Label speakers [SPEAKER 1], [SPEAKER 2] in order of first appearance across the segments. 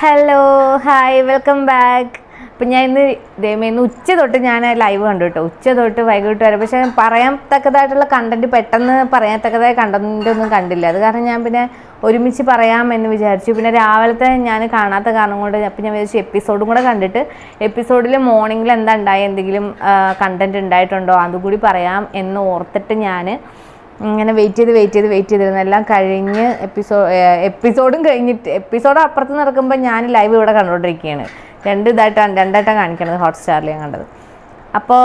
[SPEAKER 1] Hello hi welcome back അപ്പം ഞാൻ ഇന്ന് ഇന്ന് ഉച്ച തൊട്ട് ഞാൻ ലൈവ് കണ്ടു കേട്ടോ ഉച്ച തൊട്ട് വൈകിട്ട് വരെ. പക്ഷേ പറയാൻ തക്കതായിട്ടുള്ള കണ്ടന്റ് പെട്ടെന്ന് പറയാൻ തക്കതായ കണ്ടന്റ് ഒന്നും കണ്ടില്ല. അത് കാരണം ഞാൻ പിന്നെ ഒരുമിച്ച് പറയാമെന്ന് വിചാരിച്ചു. പിന്നെ രാവിലത്തെ ഞാൻ കാണാത്ത കാരണം കൊണ്ട് അപ്പം ഞാൻ വിചാരിച്ചു എപ്പിസോഡും കൂടെ കണ്ടിട്ട് എപ്പിസോഡിൽ മോർണിംഗിൽ എന്താ ഉണ്ടായ എന്തെങ്കിലും കണ്ടന്റ് ഉണ്ടായിട്ടുണ്ടോ അതുകൂടി പറയാം എന്ന് ഓർത്തിട്ട് ഞാൻ ഇങ്ങനെ വെയിറ്റ് ചെയ്ത് വെയിറ്റ് ചെയ്ത് വെയിറ്റ് ചെയ്തിരുന്നു. എല്ലാം കഴിഞ്ഞ് എപ്പിസോഡ് എപ്പിസോഡും കഴിഞ്ഞിട്ട് എപ്പിസോഡ് അപ്പുറത്ത് നടക്കുമ്പോൾ ഞാൻ ലൈവ് ഇവിടെ കണ്ടുകൊണ്ടിരിക്കുകയാണ്. രണ്ട് ഇതായിട്ടാണ് രണ്ടായിട്ടാണ് കാണിക്കണത് ഹോട്ട്സ്റ്റാറിൽ ഞാൻ കണ്ടത്. അപ്പോൾ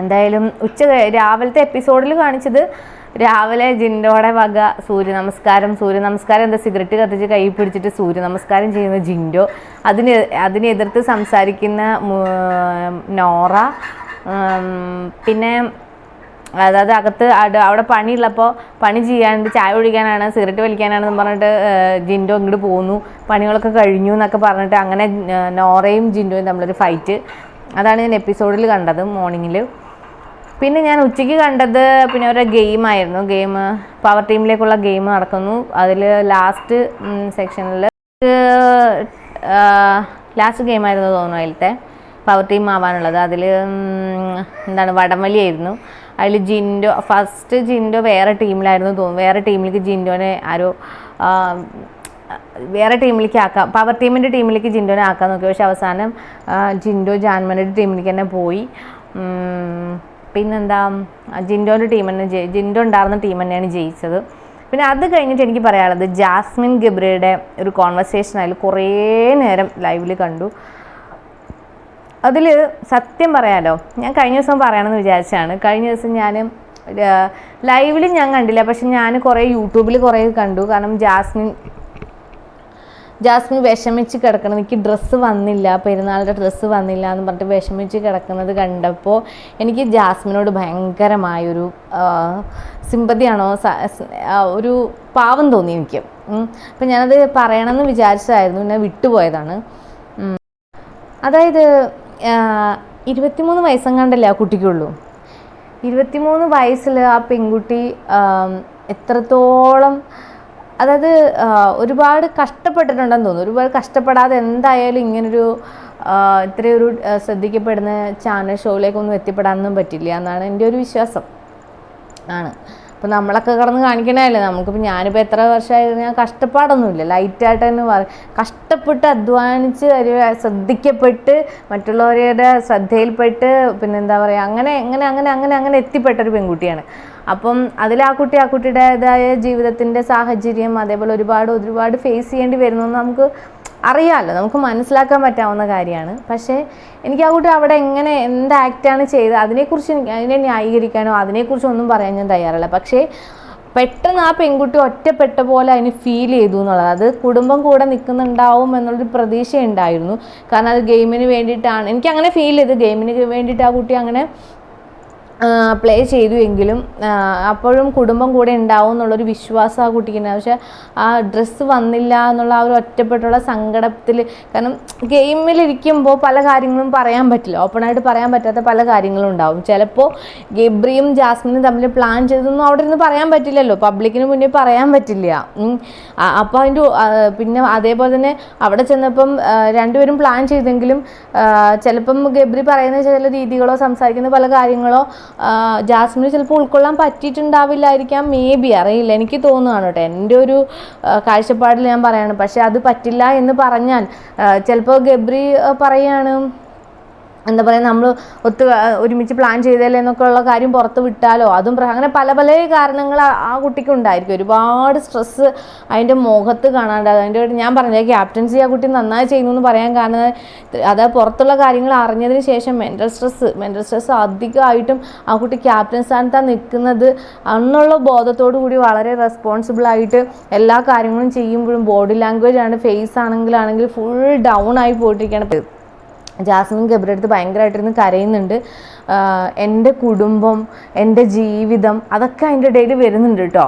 [SPEAKER 1] എന്തായാലും ഉച്ച രാവിലത്തെ എപ്പിസോഡിൽ കാണിച്ചത് രാവിലെ ജിൻഡോടെ വക സൂര്യ നമസ്കാരം സൂര്യ നമസ്കാരം എന്താ സിഗരറ്റ് കത്തിച്ച് കൈ പിടിച്ചിട്ട് സൂര്യ നമസ്കാരം ചെയ്യുന്ന ജിൻഡോ. അതിന് അതിനെതിർത്ത് സംസാരിക്കുന്ന നോറ പിന്നെ അതായത് അകത്ത് അവിടെ പണിയുള്ളപ്പോൾ പണി ചെയ്യാണ്ട് ചായ ഒഴിക്കാനാണ് സിഗരറ്റ് വലിക്കാനാണെന്ന് പറഞ്ഞിട്ട് ജിൻഡോ ഇങ്ങോട്ട് പോകുന്നു പണികളൊക്കെ കഴിഞ്ഞു എന്നൊക്കെ പറഞ്ഞിട്ട് അങ്ങനെ നോറയും ജിൻഡോയും തമ്മിലൊരു ഫൈറ്റ് അതാണ് ഞാൻ എപ്പിസോഡിൽ കണ്ടത് മോർണിംഗിൽ പിന്നെ ഞാൻ ഉച്ചയ്ക്ക് കണ്ടത് പിന്നെ ഒരു ഗെയിമായിരുന്നു ഗെയിം പവർ ടീമിലേക്കുള്ള ഗെയിം നടക്കുന്നു. അതിൽ ലാസ്റ്റ് സെക്ഷനിൽ ലാസ്റ്റ് ഗെയിമായിരുന്നു തോന്നുന്നു അതിലത്തെ. പവർ ടീം ആവാനുള്ളത് അതിൽ എന്താണ് വടംവലിയായിരുന്നു. അതിൽ ജിൻഡോ ഫസ്റ്റ് ജിൻഡോ വേറെ ടീമിലായിരുന്നു തോന്നുന്നു. വേറെ ടീമിലേക്ക് ജിൻഡോനെ ആരോ വേറെ ടീമിലേക്ക് ആക്കാം. പവർ ടീമിന്റെ ടീമിലേക്ക് ജിൻഡോനെ ആക്കാൻ നോക്കി. പക്ഷെ അവസാനം ജിൻഡോ ജാൻമനയുടെ ടീമിലേക്ക് തന്നെ പോയി. പിന്നെന്താ ജിൻഡോന്റെ ടീം തന്നെ ജിൻഡോ ഉണ്ടായിരുന്ന ടീം തന്നെയാണ് ജയിച്ചത്. പിന്നെ അത് കഴിഞ്ഞിട്ട് എനിക്ക് പറയാനുള്ളത് ജാസ്മിൻ ഗബ്രയുടെ ഒരു കോൺവെർസേഷൻ അതിൽ കുറേ നേരം ലൈവിൽ കണ്ടു. അതിൽ സത്യം പറയാലോ ഞാൻ കഴിഞ്ഞ ദിവസം പറയണമെന്ന് വിചാരിച്ചാണ്. കഴിഞ്ഞ ദിവസം ഞാൻ ലൈവിൽ ഞാൻ കണ്ടില്ല. പക്ഷെ ഞാൻ കുറേ യൂട്യൂബിൽ കുറേ കണ്ടു. കാരണം ജാസ്മിൻ ജാസ്മിൻ വിഷമിച്ച് കിടക്കണം. എനിക്ക് ഡ്രസ്സ് വന്നില്ല. പെരുന്നാളുടെ ഡ്രസ്സ് വന്നില്ല എന്ന് പറഞ്ഞിട്ട് വിഷമിച്ച് കിടക്കുന്നത് കണ്ടപ്പോൾ എനിക്ക് ജാസ്മിനോട് ഭയങ്കരമായൊരു സിമ്പതിയാണോ ഒരു പാവം തോന്നി എനിക്ക്. അപ്പം ഞാനത് പറയണമെന്ന് വിചാരിച്ചതായിരുന്നു. പിന്നെ വിട്ടുപോയതാണ്. അതായത് ഇരുപത്തിമൂന്ന് വയസ്സെങ്ങാണ്ടല്ലേ ആ കുട്ടിക്കുള്ളൂ? ഇരുപത്തിമൂന്ന് വയസ്സിൽ ആ പെൺകുട്ടി എത്രത്തോളം അതായത് ഒരുപാട് കഷ്ടപ്പെട്ടിട്ടുണ്ടെന്ന് തോന്നുന്നു. ഒരുപാട് കഷ്ടപ്പെടാതെ എന്തായാലും ഇങ്ങനൊരു ഇത്രയൊരു ശ്രദ്ധിക്കപ്പെടുന്ന ചാനൽ ഷോയിലേക്കൊന്നും എത്തിപ്പെടാനൊന്നും പറ്റില്ല എന്നാണ് എന്റെ ഒരു വിശ്വാസം. ആണ്. അപ്പോൾ നമ്മളൊക്കെ കിടന്ന് കാണിക്കണതല്ലേ? നമുക്കിപ്പോൾ ഞാനിപ്പോൾ എത്ര വർഷമായി ഞാൻ കഷ്ടപ്പാടൊന്നുമില്ല. ലൈറ്റായിട്ട് തന്നെ പറ കഷ്ടപ്പെട്ട് അധ്വാനിച്ച് ഒരു ശ്രദ്ധിക്കപ്പെട്ട് മറ്റുള്ളവരുടെ ശ്രദ്ധയിൽപ്പെട്ട് പിന്നെ എന്താ പറയുക അങ്ങനെ അങ്ങനെ അങ്ങനെ അങ്ങനെ അങ്ങനെ എത്തിപ്പെട്ട ഒരു പെൺകുട്ടിയാണ്. അപ്പം അതിൽ ആ കുട്ടി ആ കുട്ടിയുടേതായ ജീവിതത്തിന്റെ സാഹചര്യം അതേപോലെ ഒരുപാട് ഒരുപാട് ഫേസ് ചെയ്യേണ്ടി വരുന്നു നമുക്ക് അറിയാമല്ലോ നമുക്ക് മനസ്സിലാക്കാൻ പറ്റാവുന്ന കാര്യമാണ്. പക്ഷേ എനിക്ക് ആ കുട്ടി അവിടെ എങ്ങനെ എന്ത് ആക്റ്റാണ് ചെയ്തത് അതിനെക്കുറിച്ച് അതിനെ ന്യായീകരിക്കാനോ അതിനെക്കുറിച്ച് ഒന്നും പറയാൻ ഞാൻ തയ്യാറല്ല. പക്ഷേ പെട്ടെന്ന് ആ പെൺകുട്ടി ഒറ്റപ്പെട്ട പോലെ അതിന് ഫീൽ ചെയ്തു എന്നുള്ളത്. അത് കുടുംബം കൂടെ നിൽക്കുന്നുണ്ടാവും എന്നുള്ളൊരു പ്രതീക്ഷ ഉണ്ടായിരുന്നു കാരണം അത് ഗെയിമിന് വേണ്ടിയിട്ടാണ്. എനിക്ക് അങ്ങനെ ഫീൽ ചെയ്ത് ഗെയിമിന് വേണ്ടിയിട്ട് ആ കുട്ടി അങ്ങനെ പ്ലേ ചെയ്തു എങ്കിലും അപ്പോഴും കുടുംബം കൂടെ ഉണ്ടാവും എന്നുള്ളൊരു വിശ്വാസം ആ കുട്ടിക്ക് പക്ഷേ ആ ഡ്രസ്സ് വന്നില്ല എന്നുള്ള ആ ഒരു ഒറ്റപ്പെട്ടുള്ള സങ്കടത്തിൽ കാരണം ഗെയിമിലിരിക്കുമ്പോൾ പല കാര്യങ്ങളും പറയാൻ പറ്റില്ല. ഓപ്പണായിട്ട് പറയാൻ പറ്റാത്ത പല കാര്യങ്ങളും ഉണ്ടാവും. ചിലപ്പോൾ ഗബ്രിയും ജാസ്മിനും തമ്മിൽ പ്ലാൻ ചെയ്തതൊന്നും അവിടെ ഇരുന്ന് പറയാൻ പറ്റില്ലല്ലോ. പബ്ലിക്കിന് മുന്നേ പറയാൻ പറ്റില്ല. അപ്പോൾ അതിന്റെ പിന്നെ അതേപോലെ തന്നെ അവിടെ ചെന്നപ്പം രണ്ടുപേരും പ്ലാൻ ചെയ്തെങ്കിലും ചിലപ്പം ഗബ്രി പറയുന്ന ചില രീതികളോ സംസാരിക്കുന്ന പല കാര്യങ്ങളോ ജാസ്മിന് ചിലപ്പോൾ ഉൾക്കൊള്ളാൻ പറ്റിയിട്ടുണ്ടാവില്ലായിരിക്കാം. മേ ബി അറിയില്ല. എനിക്ക് തോന്നുകയാണ് കേട്ടോ. എന്റെ ഒരു കാഴ്ചപ്പാടിൽ ഞാൻ പറയാണ്. പക്ഷേ അത് പറ്റില്ല എന്ന് പറഞ്ഞാൽ ചിലപ്പോൾ ഗബ്രി പറയുകയാണ് എന്താ പറയുക നമ്മൾ ഒത്ത് ഒരുമിച്ച് പ്ലാൻ ചെയ്തല്ലേ എന്നൊക്കെ ഉള്ള കാര്യം പുറത്ത് വിട്ടാലോ? അതും അങ്ങനെ പല പല കാരണങ്ങൾ ആ- കുട്ടിക്ക് ഉണ്ടായിരിക്കും. ഒരുപാട് സ്ട്രെസ്സ് അതിന്റെ മുഖത്ത് കാണാണ്ട് അതിന്റെ ഞാൻ പറഞ്ഞത് ക്യാപ്റ്റൻസി ആ കുട്ടി നന്നായി ചെയ്യുന്നു എന്ന് പറയാൻ കാരണം അത് പുറത്തുള്ള കാര്യങ്ങൾ അറിഞ്ഞതിന് ശേഷം മെന്റൽ സ്ട്രെസ്സ് മെന്റൽ സ്ട്രെസ്സ് അധികമായിട്ടും ആ കുട്ടി ക്യാപ്റ്റൻ സ്ഥാനത്താണ് നിൽക്കുന്നത് അന്നുള്ള ബോധത്തോടു കൂടി വളരെ റെസ്പോൺസിബിളായിട്ട് എല്ലാ കാര്യങ്ങളും ചെയ്യുമ്പോഴും ബോഡി ലാംഗ്വേജ് ആണ് ഫേസ് ആണെങ്കിലാണെങ്കിൽ ഫുൾ ഡൗൺ ആയി പോയിട്ടിരിക്കുകയാണ്. ജാസ്മിൻ ഗബ്രി അടുത്ത് ഭയങ്കരമായിട്ടിരുന്ന് കരയുന്നുണ്ട് എന്റെ കുടുംബം എന്റെ ജീവിതം അതൊക്കെ അതിന്റെ ഇടയിൽ വരുന്നുണ്ട് കേട്ടോ.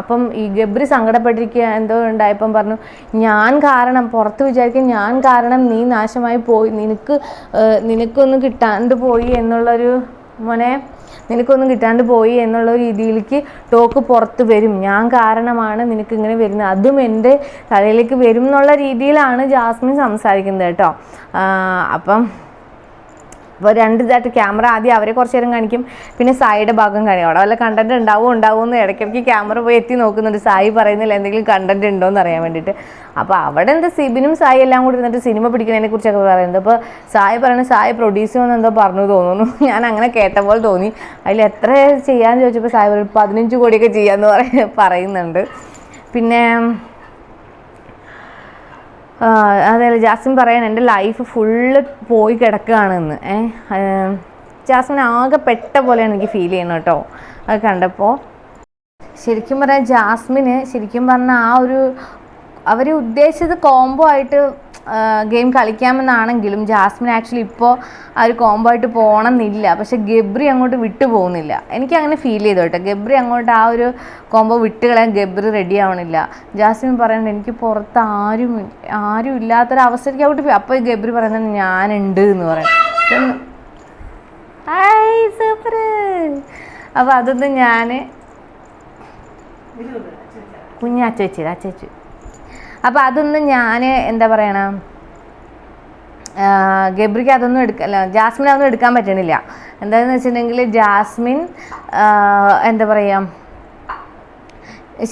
[SPEAKER 1] അപ്പം ഈ ഗബ്രി സങ്കടപ്പെട്ടിരിക്കുക എന്തോ ഉണ്ടായപ്പം പറഞ്ഞു ഞാൻ കാരണം പുറത്ത് വിചാരിക്കും ഞാൻ കാരണം നീ നാശമായി പോയി. നിനക്ക് നിനക്കൊന്നും കിട്ടാണ്ട് പോയി എന്നുള്ളൊരു മോനെ നിനക്കൊന്നും കിട്ടാണ്ട് പോയി എന്നുള്ള രീതിയിലേക്ക് ടോക്ക് പുറത്ത് വരും. ഞാൻ കാരണമാണ് നിനക്ക് ഇങ്ങനെ വരുന്നത്. അതും എന്റെ തലയിലേക്ക് വരും എന്നുള്ള രീതിയിലാണ് ജാസ്മിൻ സംസാരിക്കുന്നത് കേട്ടോ. അപ്പം അപ്പോൾ രണ്ട് ഇതായിട്ട് ക്യാമറ ആദ്യം അവരെ കുറച്ച് നേരം കാണിക്കും. പിന്നെ സായിയുടെ ഭാഗം കാണിക്കും. അവിടെ വല്ല കണ്ടന്റ് ഉണ്ടാവും ഉണ്ടാവും എന്ന് ഇടയ്ക്കിടയ്ക്ക് ക്യാമറ പോയി എത്തി നോക്കുന്നുണ്ട്. സായി പറയുന്നില്ല എന്തെങ്കിലും കണ്ടന്റ് ഉണ്ടോ എന്ന് അറിയാൻ വേണ്ടിയിട്ട്. അപ്പോൾ അവിടെ എന്താ സിബിനും സായി എല്ലാം കൂടി ഇരുന്നിട്ട് സിനിമ പിടിക്കുന്നതിനെ കുറിച്ചൊക്കെ പറയുന്നത്. അപ്പോൾ സായി പറയുന്നത് സായി പ്രൊഡ്യൂസ് ചെയ്യുമെന്ന് എന്തോ പറഞ്ഞു തോന്നുന്നു. ഞാൻ അങ്ങനെ കേട്ട പോലെ തോന്നി. അതിൽ എത്ര ചെയ്യാമെന്ന് ചോദിച്ചപ്പോൾ സായി പറയും പതിനഞ്ച് കോടിയൊക്കെ ചെയ്യാമെന്ന് പറയുന്നുണ്ട്. പിന്നെ ആ, ജാസ്മിൻ പറയാൻ എന്റെ ലൈഫ് ഫുള്ള് പോയി കിടക്കുകയാണെന്ന്. ഏഹ് ജാസ്മിൻ ആകെ പെട്ട പോലെയാണ് എനിക്ക് ഫീൽ ചെയ്യുന്നത് കേട്ടോ. അത് കണ്ടപ്പോൾ ശരിക്കും പറഞ്ഞാൽ ജാസ്മിന് ശരിക്കും പറഞ്ഞാൽ ആ ഒരു അവർ ഉദ്ദേശിച്ചത് കോംബോ ആയിട്ട് ഗെയിം കളിക്കാമെന്നാണെങ്കിലും ജാസ്മിൻ ആക്ച്വലി ഇപ്പോൾ ആ ഒരു കോംബോ ആയിട്ട് പോകണമെന്നില്ല. പക്ഷേ ഗബ്രി അങ്ങോട്ട് വിട്ടു പോകുന്നില്ല. എനിക്ക് അങ്ങനെ ഫീൽ ചെയ്തു കേട്ടോ. ഗബ്രി അങ്ങോട്ട് ആ ഒരു കോംബോ വിട്ട് കളയാൻ ഗബ്രി റെഡി ആവണില്ല. ജാസ്മിൻ പറയുന്നുണ്ട് എനിക്ക് പുറത്ത് ആരും ആരും ഇല്ലാത്തൊരവസ്ഥയ്ക്ക് അങ്ങോട്ട് അപ്പോൾ ഗബ്രി പറയുന്നത് ഞാനുണ്ട് എന്ന് പറയും. സൂപ്പർ അപ്പോൾ അതൊന്നും ഞാൻ കുഞ്ഞ് അച്ചേച്ചു അപ്പോൾ അതൊന്നും ഞാൻ എന്താ പറയണം? ഗബ്രിക്ക് അതൊന്നും എടുക്കല്ല ജാസ്മിൻ അതൊന്നും എടുക്കാൻ പറ്റണില്ല. എന്താണെന്ന് വെച്ചിട്ടുണ്ടെങ്കിൽ ജാസ്മിൻ എന്താ പറയുക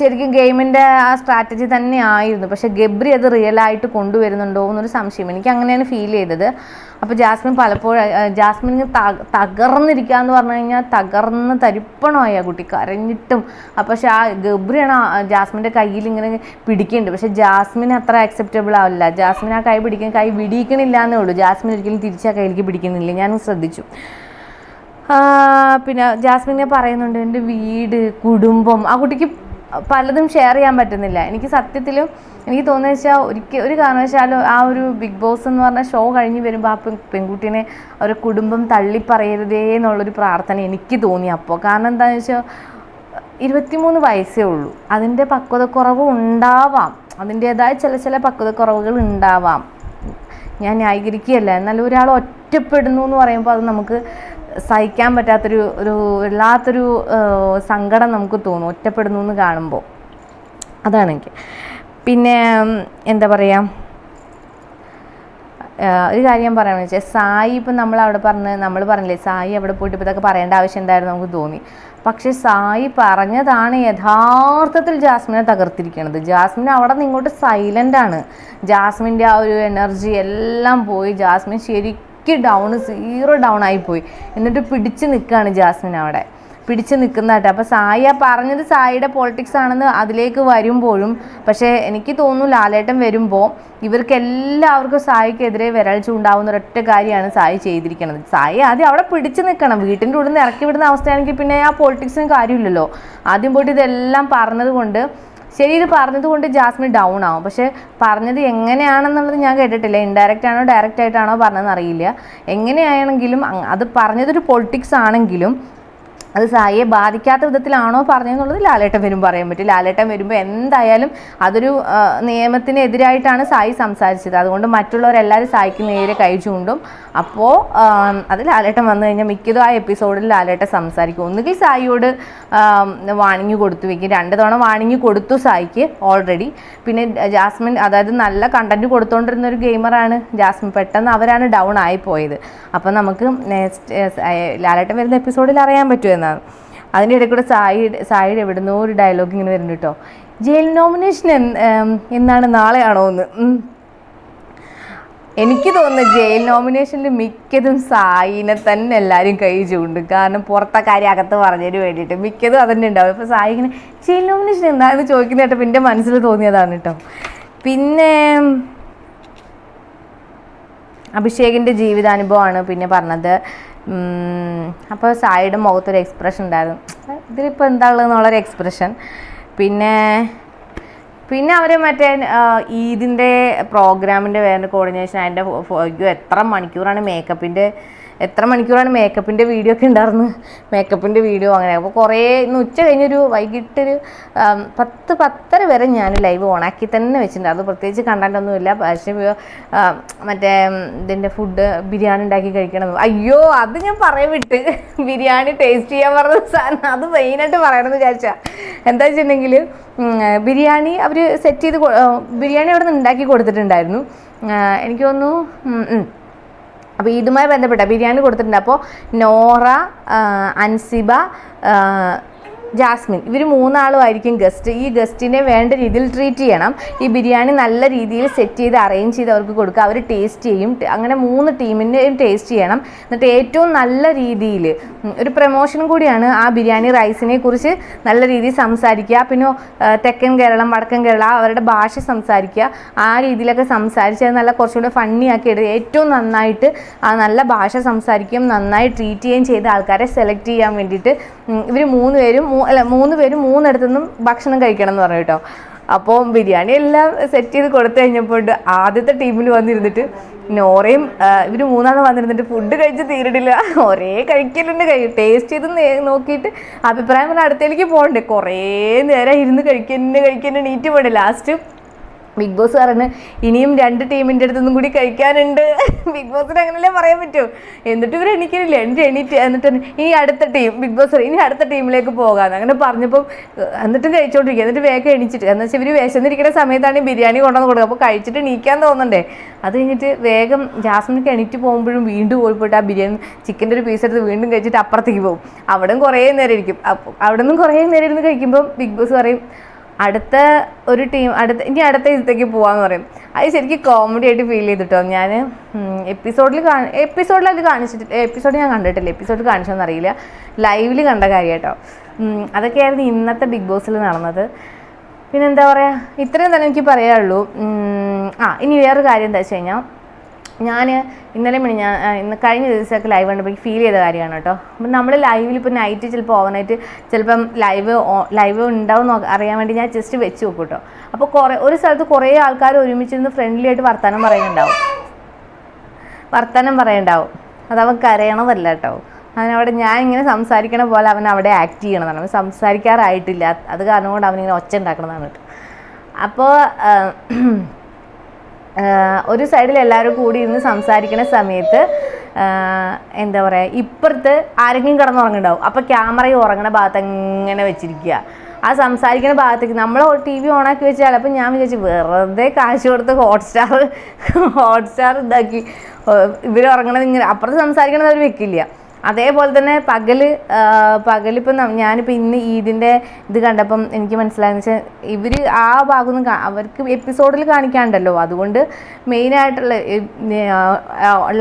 [SPEAKER 1] ശരിക്കും ഗെയിമിന്റെ ആ സ്ട്രാറ്റജി തന്നെ ആയിരുന്നു പക്ഷേ ഗബ്രി അത് റിയലായിട്ട് കൊണ്ടുവരുന്നുണ്ടോ എന്നൊരു സംശയം. എനിക്ക് അങ്ങനെയാണ് ഫീൽ ചെയ്തത്. അപ്പോൾ ജാസ്മിൻ പലപ്പോഴും ജാസ്മിന് തകർന്നിരിക്കുക എന്ന് പറഞ്ഞു കഴിഞ്ഞാൽ തകർന്ന് തരിപ്പണമായി ആ കുട്ടി കരഞ്ഞിട്ടും. പക്ഷെ ആ ഗബ്രിയാണ് ജാസ്മിന്റെ കയ്യിൽ ഇങ്ങനെ പിടിക്കുന്നുണ്ട് പക്ഷെ ജാസ്മിൻ അത്ര അക്സെപ്റ്റബിൾ ആവില്ല. ജാസ്മിൻ ആ കൈ പിടിക്കാൻ കൈ വിടിയിക്കണില്ല എന്നേ ഉള്ളൂ. ജാസ്മിൻ ഒരിക്കലും തിരിച്ച് ആ കയ്യിലേക്ക് പിടിക്കുന്നില്ല. ഞാൻ ശ്രദ്ധിച്ചു. പിന്നെ ജാസ്മിനെ പറയുന്നുണ്ട് എന്റെ വീട് കുടുംബം. ആ കുട്ടിക്ക് പലതും ഷെയർ ചെയ്യാൻ പറ്റുന്നില്ല. എനിക്ക് സത്യത്തിലും എനിക്ക് തോന്നുന്നത് വെച്ചാൽ ഒരിക്കൽ ഒരു കാരണവശാലും ആ ഒരു ബിഗ് ബോസ് എന്ന് പറഞ്ഞ ഷോ കഴിഞ്ഞ് വരുമ്പോൾ ആ പെൺ- പെൺകുട്ടീനെ ഒരു കുടുംബം തള്ളിപ്പറയരുതേ എന്നുള്ളൊരു പ്രാർത്ഥന എനിക്ക് തോന്നി അപ്പോൾ കാരണം എന്താണെന്ന് വെച്ചാൽ ഇരുപത്തിമൂന്ന് വയസ്സേ ഉള്ളൂ. അതിന്റെ പക്വതക്കുറവ് ഉണ്ടാവാം. അതിന്റേതായ ചില ചില പക്വതക്കുറവുകൾ ഉണ്ടാവാം. ഞാൻ ന്യായീകരിക്കുകയല്ല. എന്നാൽ ഒരാൾ ഒറ്റപ്പെടുന്നു എന്ന് പറയുമ്പോൾ അത് നമുക്ക് സഹിക്കാൻ പറ്റാത്തൊരു ഒരു വല്ലാത്തൊരു സങ്കടം നമുക്ക് തോന്നും ഒറ്റപ്പെടുന്നു എന്ന് കാണുമ്പോൾ അതാണെങ്കിൽ പിന്നെ എന്താ പറയുക ഒരു കാര്യം പറയാമെന്ന് വെച്ചാൽ സായി ഇപ്പം നമ്മൾ അവിടെ പറഞ്ഞ് നമ്മൾ പറഞ്ഞില്ലേ സായി അവിടെ പോയിട്ട് ഇപ്പോൾ ഇതൊക്കെ പറയേണ്ട ആവശ്യം എന്തായിരുന്നു നമുക്ക് തോന്നി. പക്ഷെ സായി പറഞ്ഞതാണ് യഥാർത്ഥത്തിൽ ജാസ്മിനെ തകർത്തിരിക്കുന്നത് ജാസ്മിൻ അവിടെ നിന്ന് ഇങ്ങോട്ട് സൈലന്റ് ആണ്. ജാസ്മിന്റെ ആ ഒരു എനർജി എല്ലാം പോയി. ജാസ്മിൻ ശരിക്കും ഡൗൺ സീറോ ഡൗൺ ആയിപ്പോയി എന്നിട്ട് പിടിച്ച് നിൽക്കുകയാണ് ജാസ്മിൻ അവിടെ. പിടിച്ച് നിൽക്കുന്നതായിട്ട് അപ്പോൾ സായി പറഞ്ഞത് സായിയുടെ പോളിറ്റിക്സ് ആണെന്ന് അതിലേക്ക് വരുമ്പോഴും പക്ഷേ എനിക്ക് തോന്നുന്നു ലാലേട്ടൻ വരുമ്പോൾ ഇവർക്ക് എല്ലാവർക്കും സായിക്കെതിരെ വിരൽ ചൂണ്ടാവുന്ന ഒരൊറ്റ കാര്യമാണ് സായി ചെയ്തിരിക്കുന്നത് സായി ആദ്യം അവിടെ പിടിച്ച് നിൽക്കണം വീട്ടിന്റെ ഉള്ളിൽ നിന്ന് ഇറക്കി വിടുന്ന അവസ്ഥയാണെങ്കിൽ പിന്നെ ആ പോളിറ്റിക്സിന് കാര്യമില്ലല്ലോ. ആദ്യം പോയിട്ട് ഇതെല്ലാം പറഞ്ഞത് കൊണ്ട് ശരി ഇത് പറഞ്ഞത് കൊണ്ട് ജാസ്മിൻ ഡൗൺ ആവും. പക്ഷെ പറഞ്ഞത് എങ്ങനെയാണെന്നുള്ളത് ഞാൻ കേട്ടിട്ടില്ല. ഇൻഡയറക്റ്റ് ആണോ ഡയറക്റ്റ് ആയിട്ടാണോ പറഞ്ഞതെന്ന് അറിയില്ല. എങ്ങനെയാണെങ്കിലും അത് പറഞ്ഞതൊരു പൊളിറ്റിക്സ് ആണെങ്കിലും അത് സായിയെ ബാധിക്കാത്ത വിധത്തിലാണോ പറഞ്ഞതെന്നുള്ളത് ലാലേട്ടൻ വരുമ്പോൾ പറയാൻ പറ്റും. ലാലേട്ടൻ വരുമ്പോൾ എന്തായാലും അതൊരു നിയമത്തിനെതിരായിട്ടാണ് സായി സംസാരിച്ചത്. അതുകൊണ്ട് മറ്റുള്ളവരെല്ലാവരും സായിക്ക് നേരെ കൈ ചൂണ്ടും. അപ്പോൾ അത് ലാലേട്ടൻ വന്നു കഴിഞ്ഞാൽ മിക്കതും ആ എപ്പിസോഡിൽ ലാലേട്ടൻ സംസാരിക്കും. ഒന്നുകിൽ സായിയോട് വാണിങ്ങി കൊടുത്തു വെക്കും. രണ്ട് തവണ വാണിങ്ങി കൊടുത്തു സായിക്ക് ഓൾറെഡി പിന്നെ ജാസ്മിൻ അതായത് നല്ല കണ്ടന്റ് കൊടുത്തുകൊണ്ടിരുന്ന ഒരു ഗെയിമറാണ് ജാസ്മിൻ. പെട്ടെന്ന് അവരാണ് ഡൗൺ ആയി പോയത്. അപ്പം നമുക്ക് നെക്സ്റ്റ് ലാലേട്ടൻ വരുന്ന എപ്പിസോഡിൽ അറിയാൻ പറ്റുമെന്നാണ് അതിന്റെ ഇടയിൽ കൂടെ സായി സായിയുടെ എവിടുന്നോ ഒരു ഡയലോഗ് ഇങ്ങനെ വരുന്നുണ്ട് കേട്ടോ ജയിൽ നോമിനേഷൻ എന്നാണ് നാളെയാണോ എന്ന്. എനിക്ക് തോന്നുന്നു ജയിൽ നോമിനേഷനിൽ മിക്കതും സായിനെ തന്നെ എല്ലാവരും കൈ ചൂണ്ടും. കാരണം പുറത്തെ കാര്യം അകത്ത് പറഞ്ഞതിന് വേണ്ടിയിട്ട് മിക്കതും അതന്നെ ഉണ്ടാവും. ഇപ്പോൾ സായി ഇങ്ങനെ ജയിൽ നോമിനേഷൻ എന്താണെന്ന് ചോദിക്കുന്ന കേട്ടപ്പോൾ എന്റെ മനസ്സിൽ തോന്നിയതാണ് കേട്ടോ പിന്നെ അഭിഷേകിന്റെ ജീവിതാനുഭവമാണ് പിന്നെ പറഞ്ഞത്. അപ്പോൾ സായിയുടെ മുഖത്തൊരു എക്സ്പ്രഷൻ ഉണ്ടായിരുന്നു. ഇതിലിപ്പോൾ എന്താ ഉള്ളതെന്നുള്ളൊരു എക്സ്പ്രഷൻ പിന്നെ പിന്നെ അവർ മറ്റേ ഈദിന്റെ പ്രോഗ്രാമിന്റെ വേറെ കോർഡിനേഷൻ അതിന്റെ എത്ര മണിക്കൂറാണ് മേക്കപ്പിന്റെ എത്ര മണിക്കൂറാണ് മേക്കപ്പിന്റെ വീഡിയോ ഒക്കെ ഉണ്ടായിരുന്നു മേക്കപ്പിന്റെ വീഡിയോ അങ്ങനെ. അപ്പോൾ കുറേ ഇന്ന് ഉച്ച കഴിഞ്ഞൊരു വൈകിട്ടൊരു പത്ത് പത്തര വരെ ഞാൻ ലൈവ് ഓണാക്കി തന്നെ വെച്ചിട്ടുണ്ട്. അത് പ്രത്യേകിച്ച് കണ്ടന്റൊന്നുമില്ല പക്ഷേ മറ്റേ ഇതിന്റെ ഫുഡ് ബിരിയാണി ഉണ്ടാക്കി കഴിക്കണം. അയ്യോ അത് ഞാൻ പറയാൻ വിട്ട്. ബിരിയാണി ടേസ്റ്റ് ചെയ്യാൻ പറഞ്ഞ സാധനം. അത് മെയിനായിട്ട് പറയണമെന്ന് വിചാരിച്ചാൽ എന്താ വെച്ചിട്ടുണ്ടെങ്കിൽ ബിരിയാണി അവർ സെറ്റ് ചെയ്ത് ബിരിയാണി അവിടെ നിന്ന് ഉണ്ടാക്കി കൊടുത്തിട്ടുണ്ടായിരുന്നു. എനിക്ക് തോന്നുന്നു. അപ്പോൾ ഇതുമായി ബന്ധപ്പെട്ട ബിരിയാണി കൊടുത്തിട്ടുണ്ട്. അപ്പോൾ നോറ അൻസിബ ജാസ്മിൻ. ഇവർ മൂന്നാളും ആയിരിക്കും ഗസ്റ്റ് ഈ ഗസ്റ്റിനെ വേണ്ട രീതിയിൽ ട്രീറ്റ് ചെയ്യണം. ഈ ബിരിയാണി നല്ല രീതിയിൽ സെറ്റ് ചെയ്ത് അറേഞ്ച് ചെയ്ത് അവർക്ക് കൊടുക്കുക. അവർ ടേസ്റ്റ് ചെയ്യും. അങ്ങനെ മൂന്ന് ടീമിന്റെയും ടേസ്റ്റ് ചെയ്യണം. എന്നിട്ട് ഏറ്റവും നല്ല രീതിയിൽ ഒരു പ്രൊമോഷനും കൂടിയാണ് ആ ബിരിയാണി റൈസിനെ കുറിച്ച് നല്ല രീതിയിൽ സംസാരിക്കുക. പിന്നെ തെക്കൻ കേരളം വടക്കൻ കേരളം അവരുടെ ഭാഷ സംസാരിക്കുക. ആ രീതിയിലൊക്കെ സംസാരിച്ച് അത് നല്ല കുറച്ചുകൂടെ ഫണ്ണി ആക്കി എടുക്കുക ഏറ്റവും നന്നായിട്ട് ആ നല്ല ഭാഷ സംസാരിക്കുകയും നന്നായി ട്രീറ്റ് ചെയ്യുകയും ചെയ്ത ആൾക്കാരെ സെലക്ട് ചെയ്യാൻ വേണ്ടിയിട്ട് ഇവർ മൂന്ന് പേരും അല്ല മൂന്ന് പേര് മൂന്നിടത്തു നിന്നും ഭക്ഷണം കഴിക്കണം എന്ന് പറഞ്ഞു കേട്ടോ. അപ്പോൾ ബിരിയാണി എല്ലാം സെറ്റ് ചെയ്ത് കൊടുത്തു കഴിഞ്ഞപ്പോൾ ആദ്യത്തെ ടീമിൽ വന്നിരുന്നിട്ട് നോറയും ഇവർ മൂന്നാളും വന്നിരുന്നിട്ട് ഫുഡ് കഴിച്ച് തീരിടില്ല. ഒരേ കഴിക്കലുണ്ട് കഴി ടേസ്റ്റ് ചെയ്ത് നോക്കിയിട്ട് അഭിപ്രായം പറഞ്ഞാൽ അടുത്തേക്ക് പോകണ്ടേ. കുറേ നേരം ഇരുന്ന് കഴിക്കന്നെ കഴിക്കന്നെ നീറ്റ് പോകണ്ടേ. ലാസ്റ്റ് ബിഗ് ബോസ് പറഞ്ഞു ഇനിയും രണ്ട് ടീമിന്റെ അടുത്തൊന്നും കൂടി കഴിക്കാനുണ്ട്. ബിഗ് ബോസിന് അങ്ങനെയല്ലേ പറയാൻ പറ്റൂ. എന്നിട്ട് ഇവർ എണീക്കുന്നില്ല എന്നിട്ട് എണീറ്റ് എന്നിട്ട് ഇനി അടുത്ത ടീം ബിഗ് ബോസ് ഇനി അടുത്ത ടീമിലേക്ക് പോകാമെന്ന് അങ്ങനെ പറഞ്ഞപ്പോൾ എന്നിട്ട് കഴിച്ചുകൊണ്ടിരിക്കുക എന്നിട്ട് വേഗം എണീച്ചിട്ട് എന്ന് വെച്ചാൽ ഇവർ വിശന്നിരിക്കുന്ന സമയത്താണ് ബിരിയാണി കൊണ്ടുവന്ന് കൊടുക്കുക. അപ്പോൾ കഴിച്ചിട്ട് എണീക്കാൻ തോന്നണ്ടേ. അത് കഴിഞ്ഞിട്ട് വേഗം ജാസ്മിനൊക്കെ എണീറ്റ് പോകുമ്പോഴും വീണ്ടും പോയി ആ ബിരിയാണി ചിക്കന്റെ ഒരു പീസ് എടുത്ത് വീണ്ടും കഴിച്ചിട്ട് അപ്പുറത്തേക്ക് പോകും. അവിടെ കുറേ നേരം ഇരിക്കും. അപ്പോൾ അവിടെ നിന്നും കുറേ നേരം ഇരുന്ന് കഴിക്കുമ്പോൾ ബിഗ് ബോസ് പറയും അടുത്ത ഒരു ടീം അടുത്ത ഇനി അടുത്ത ഇതിലേക്ക് പോവാന്ന് പറയും. അത് ശരിക്കും കോമഡി ആയിട്ട് ഫീൽ ചെയ്തിട്ടോ? ഞാൻ എപ്പിസോഡിൽ കാണി എപ്പിസോഡിൽ അത് കാണിച്ചിട്ട് എപ്പിസോഡ് ഞാൻ കണ്ടിട്ടില്ല. എപ്പിസോഡ് കാണിച്ചോന്ന് അറിയില്ല. ലൈവിൽ കണ്ട കാര്യം കേട്ടോ ഉം, അതൊക്കെയായിരുന്നു ഇന്നത്തെ ബിഗ് ബോസിൽ നടന്നത്. പിന്നെന്താ പറയുക ഇത്രയും തന്നെ എനിക്ക് പറയാനുള്ളൂ. ആ ഇനി വേറൊരു കാര്യം എന്താ വെച്ച് കഴിഞ്ഞാൽ ഞാൻ ഇന്നലെ മണി ഞാൻ ഇന്ന് കഴിഞ്ഞ ദിവസമൊക്കെ ലൈവ് കണ്ടപ്പോൾ ഫീൽ ചെയ്ത കാര്യമാണ് കേട്ടോ. അപ്പം നമ്മൾ ലൈവിൽ ഇപ്പോൾ നൈറ്റ് ചിലപ്പോൾ ഓവർനൈറ്റ് ചിലപ്പം ലൈവ് ലൈവ് ഉണ്ടാവും അറിയാൻ വേണ്ടി ഞാൻ ജസ്റ്റ് വെച്ച് നോക്കും കേട്ടോ. അപ്പോൾ കുറേ ഒരു സ്ഥലത്ത് കുറേ ആൾക്കാർ ഒരുമിച്ചിരുന്ന് ഫ്രണ്ട്ലി ആയിട്ട് വർത്തമാനം പറയുന്നുണ്ടാവും. വർത്തമാനം പറയുന്നുണ്ടാവും. അത് അവൻ കരയണതല്ല കേട്ടോ. അവനവിടെ ഞാൻ ഇങ്ങനെ സംസാരിക്കണ പോലെ അവൻ അവിടെ ആക്ട് ചെയ്യണതാണ്. അവൻ സംസാരിക്കാറായിട്ടില്ല. അത് കാരണം കൊണ്ട് അവനിങ്ങനെ ഒച്ച ഉണ്ടാക്കണതാണ് കേട്ടോ. അപ്പോൾ ഒരു സൈഡിൽ എല്ലാവരും കൂടി ഇരുന്ന് സംസാരിക്കുന്ന സമയത്ത് എന്താ പറയുക ഇപ്പുറത്ത് ആരെങ്കിലും കിടന്നുറങ്ങുണ്ടാവും അപ്പോൾ ക്യാമറയും ഉറങ്ങുന്ന ഭാഗത്ത് അങ്ങനെ വെച്ചിരിക്കുക. ആ സംസാരിക്കുന്ന ഭാഗത്തേക്ക് നമ്മൾ ടി വി ഓണാക്കി വെച്ചാൽ അപ്പം ഞാൻ വിചാരിച്ചു വെറുതെ കാശ് കൊടുത്ത് ഹോട്ട്സ്റ്റാർ ഹോട്ട്സ്റ്റാർ ഇതാക്കി. ഇവർ ഉറങ്ങണത് ഇങ്ങനെ അപ്പുറത്ത് സംസാരിക്കണത് അവർ വെക്കില്ല. അതേപോലെ തന്നെ പകൽ പകലിപ്പം ഞാനിപ്പോൾ ഇന്ന് ഈദിന്റെ ഇത് കണ്ടപ്പം എനിക്ക് മനസ്സിലായെന്ന് വെച്ചാൽ ഇവർ ആ ഭാഗമൊന്നും അവർക്ക് എപ്പിസോഡിൽ കാണിക്കാണ്ടല്ലോ. അതുകൊണ്ട് മെയിനായിട്ടുള്ള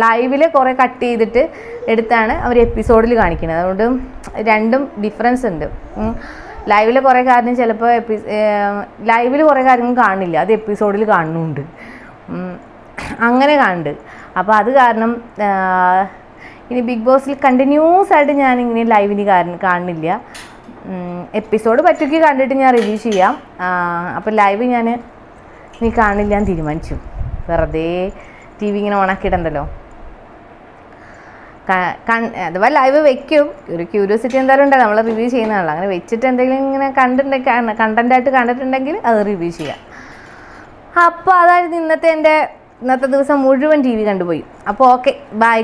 [SPEAKER 1] ലൈവിൽ കുറേ കട്ട് ചെയ്തിട്ട് എടുത്താണ് അവർ എപ്പിസോഡിൽ കാണിക്കുന്നത്. അതുകൊണ്ട് രണ്ടും ഡിഫറൻസ് ഉണ്ട്. ലൈവിലെ കുറേ കാര്യം ചിലപ്പോൾ എപ്പി ലൈവിൽ കുറേ കാര്യങ്ങൾ കാണില്ല. അത് എപ്പിസോഡിൽ കാണുന്നുണ്ട്. അങ്ങനെ കാണുന്നുണ്ട് അപ്പോൾ അത് കാരണം ഇനി ബിഗ് ബോസിൽ കണ്ടിന്യൂസ് ആയിട്ട് ഞാൻ ഇങ്ങനെ ലൈവിന് കാരണം കാണുന്നില്ല. എപ്പിസോഡ് പറ്റുക്കി കണ്ടിട്ട് ഞാൻ റിവ്യൂ ചെയ്യാം. അപ്പോൾ ലൈവ് ഞാൻ നീ കാണില്ല ഞാൻ തീരുമാനിച്ചു. വെറുതെ ടി വി ഇങ്ങനെ കൺ- അഥവാ ലൈവ് വെക്കും. ഒരു ക്യൂരിയോസിറ്റി എന്തായാലും ഉണ്ട് നമ്മൾ റിവ്യൂ ചെയ്യുന്നതാണല്ലോ അങ്ങനെ വെച്ചിട്ട് എന്തെങ്കിലും ഇങ്ങനെ കണ്ടിട്ടുണ്ടെങ്കിൽ കണ്ടന്റായിട്ട് കണ്ടിട്ടുണ്ടെങ്കിൽ അത് റിവ്യൂ ചെയ്യാം. അപ്പോൾ അതായിരുന്നു ഇന്നത്തെ എന്റെ ഇന്നത്തെ ദിവസം മുഴുവൻ ടി വി കണ്ടുപോയി അപ്പോൾ ഓക്കെ ബൈ